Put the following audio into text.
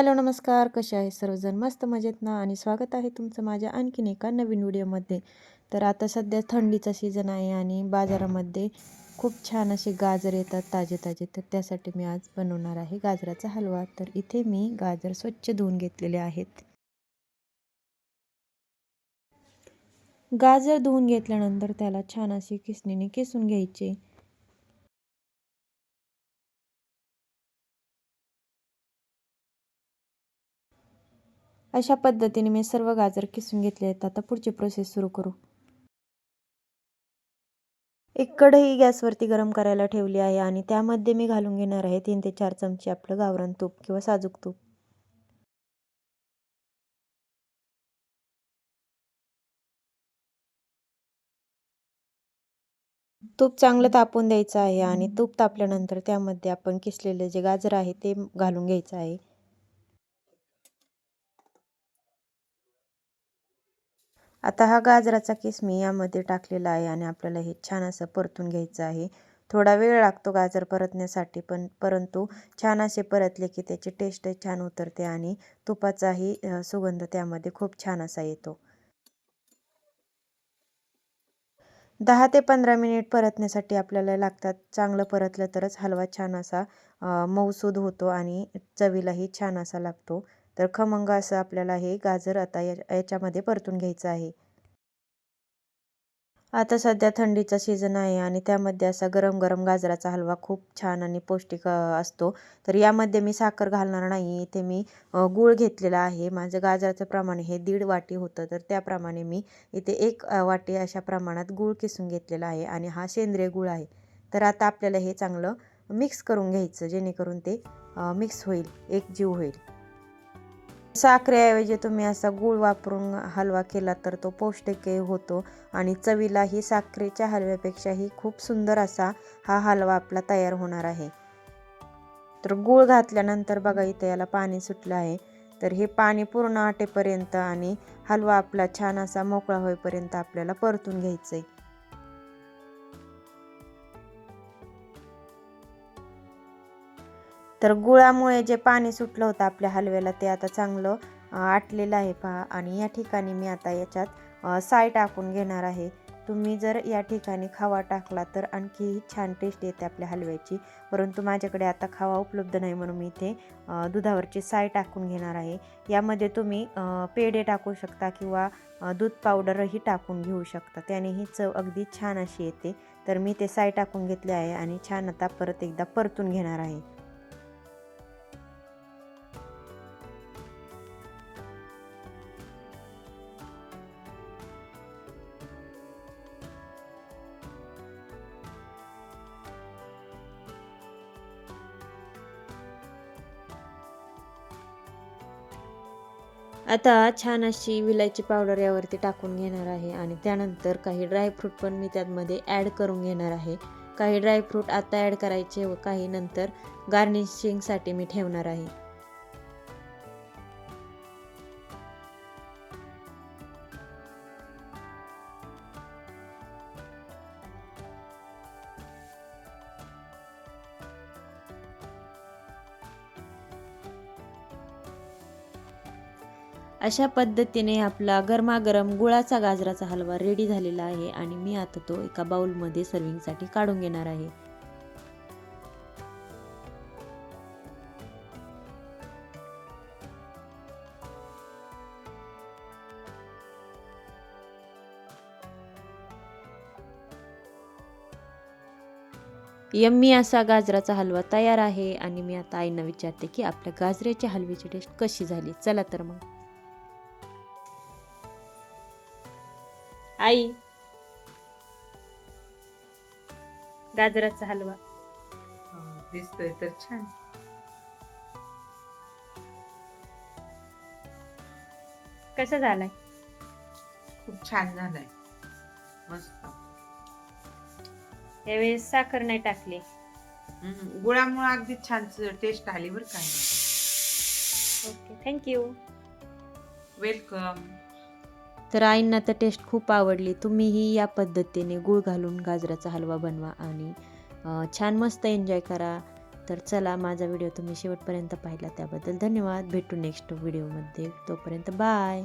Hello नमस्कार. कसे आहे? सर्वजण मस्त मजेत ना? आणि स्वागत आहे तुमचं माझ्या आणखीन एका नवीन व्हिडिओमध्ये. तर आता सध्या थंडीचा सीझन आहे आणि बाजारामध्ये खूप छान असे गाजर येतात ताजे ताजे तर त्यासाठी मी आज बनवणार आहे गाजराचा हलवा. तर इथे मी गाजर स्वच्छ धुवून घेतलेले आहेत. गाजर धुवून घेतल्यानंतर त्याला छान अशी किसणीने किसून घ्यायचे. अशा पद्धतीने मी सर्व गाजर किसून घेतले आहेत. आता पुढची प्रोसेस सुरू करू. एक कढई गॅसवरती गरम करायला ठेवली आहे आणि त्यामध्ये मी घालून घेणार आहे तीन ते चार चमचे आपलं गावरान तूप किंवा साजूक तूप. तूप चांगलं तापून द्यायचं आहे आणि तूप तापल्यानंतर त्यामध्ये आपण किसलेले जे गाजर आहे ते घालून घ्यायचं आहे. आता हा गाजराचा केस मी यामध्ये टाकलेला आहे आणि आपल्याला हे छान असं परतून घ्यायचं आहे. थोडा वेळ लागतो गाजर परतण्यासाठी पण परंतु छान असे परतले की त्याची टेस्ट छान उतरते आणि तुपाचाही सुगंध त्यामध्ये खूप छान असा येतो. दहा ते पंधरा मिनिट परतण्यासाठी आपल्याला लागतात. चांगलं परतलं तरच हलवा छान असा मऊसूद होतो आणि चवीलाही छान असा लागतो. तर खमंग असं आपल्याला हे गाजर आता या याच्यामध्ये परतून घ्यायचं आहे. आता सध्या थंडीचा सीझन आहे आणि त्यामध्ये असा गरम गरम गाजराचा हलवा खूप छान आणि पौष्टिक असतो. तर यामध्ये मी साखर घालणार नाही इथे मी गूळ घेतलेला आहे. माझं गाजराचं प्रमाण हे दीड वाटी होतं तर त्याप्रमाणे मी इथे एक वाटी अशा प्रमाणात गूळ किसून घेतलेला आहे आणि हा सेंद्रिय गूळ आहे. तर आता आपल्याला हे चांगलं मिक्स करून घ्यायचं जेणेकरून ते मिक्स होईल एक जीव होईल. साखरेऐवजी तुम्ही असा गूळ वापरून हलवा केला तर तो पौष्टिकही होतो आणि चवीलाही साखरेच्या हलव्यापेक्षाही खूप सुंदर असा हा हलवा आपला तयार होणार आहे. तर गूळ घातल्यानंतर बघा इथे याला पाणी सुटलं आहे. तर हे पाणी पूर्ण आटेपर्यंत आणि हलवा आपला छान असा मोकळा होईपर्यंत आपल्याला परतून घ्यायचं आहे तर गुळामुळे जे पाणी सुटलं होतं आपल्या हलव्याला ते आता चांगलं आटलेलं आहे पहा. आणि या ठिकाणी मी आता याच्यात साय टाकून घेणार आहे. तुम्ही जर या ठिकाणी खावा टाकला तर आणखीही छान टेस्ट येते आपल्या हलव्याची. परंतु माझ्याकडे आता खावा उपलब्ध नाही म्हणून मी इथे दुधावरची साय टाकून घेणार आहे. यामध्ये तुम्ही पेढे टाकू शकता किंवा दूध पावडरही टाकून घेऊ शकता. त्याने ही चव अगदी छान अशी येते. तर मी ते साय टाकून घेतले आहे आणि छान आता परत एकदा परतून घेणार आहे. आता छान अशी विलायची पावडर यावरती टाकून घेणार आहे आणि त्यानंतर काही ड्रायफ्रूट पण मी त्यामध्ये ॲड करून घेणार आहे. काही ड्रायफ्रूट आता ॲड करायचे व काही नंतर गार्निशिंगसाठी मी ठेवणार आहे. अशा पद्धतीने आपला गरमागरम गुळाचा गाजराचा हलवा रेडी झालेला आहे आणि मी आता तो एका बाउलमध्ये सर्विंगसाठी काढून घेणार आहे. यम्मी असा गाजराचा हलवा तयार आहे आणि मी आता आईंना विचारते की आपल्या गाजराच्या हलव्याची टेस्ट कशी झाली? चला तर मग. आई. गाजराचा हलवा. दिसतोय तर छान. कसा झालाय? खूप छान झालाय. मस्त. यावेळेस साखर नाही टाकली. हम्म, गुळामुळे अगदी छान टेस्ट आली बरं काय ओके थँक्यू वेलकम तर आईंना तर टेस्ट खूप आवडली. तुम्हीही या पद्धतीने गूळ घालून गाजराचा हलवा बनवा आणि छान मस्त एन्जॉय करा. तर चला माझा व्हिडिओ तुम्ही शेवटपर्यंत पाहिला त्याबद्दल धन्यवाद. भेटू नेक्स्ट व्हिडिओमध्ये तोपर्यंत बाय